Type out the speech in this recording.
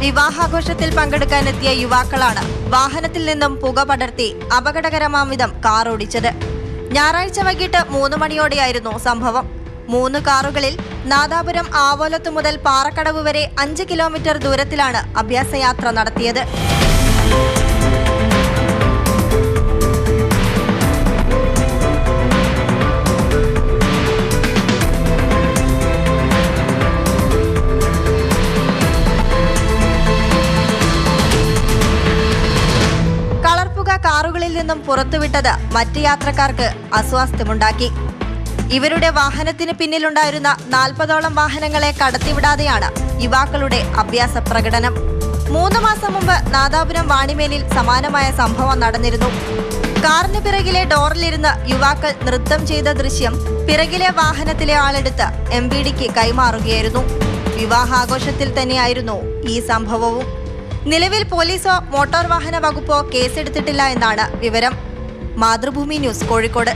വിവാഹാഘോഷത്തിൽ പങ്കെടുക്കാനെത്തിയ യുവാക്കളാണ് വാഹനത്തിൽ നിന്നും പുക പടർത്തി അപകടകരമാം വിധം കാർ ഓടിച്ചത്. ഞായറാഴ്ച വൈകിട്ട് മൂന്ന് മണിയോടെയായിരുന്നു സംഭവം. മൂന്ന് കാറുകളിൽ നാദാപുരം ആവോലത്ത് മുതൽ പാറക്കടവ് വരെ അഞ്ച് കിലോമീറ്റർ ദൂരത്തിലാണ് അഭ്യാസയാത്ര നടത്തിയത്. നിന്നും പുറത്തുവിട്ടത് മറ്റ് യാത്രക്കാർക്ക് അസ്വാസ്ഥ്യമുണ്ടാക്കി. ഇവരുടെ വാഹനത്തിന് പിന്നിലുണ്ടായിരുന്ന നാൽപ്പതോളം വാഹനങ്ങളെ കടത്തിവിടാതെയാണ് യുവാക്കളുടെ അഭ്യാസ പ്രകടനം. മൂന്ന് മാസം മുമ്പ് നാദാപുരം വാണിമേലിൽ സമാനമായ സംഭവം നടന്നിരുന്നു. കാറിന് പിറകിലെ ഡോറിലിരുന്ന് യുവാക്കൾ നൃത്തം ചെയ്ത ദൃശ്യം പിറകിലെ വാഹനത്തിലെ ആളെടുത്ത് എം ബി ഡിക്ക് കൈമാറുകയായിരുന്നു. വിവാഹാഘോഷത്തിൽ തന്നെയായിരുന്നു ഈ സംഭവവും. നിലവിൽ പോലീസോ മോട്ടോർ വാഹന വകുപ്പോ കേസെടുത്തിട്ടില്ല എന്നാണ് വിവരം. മാതൃഭൂമി ന്യൂസ് കോഴിക്കോട്.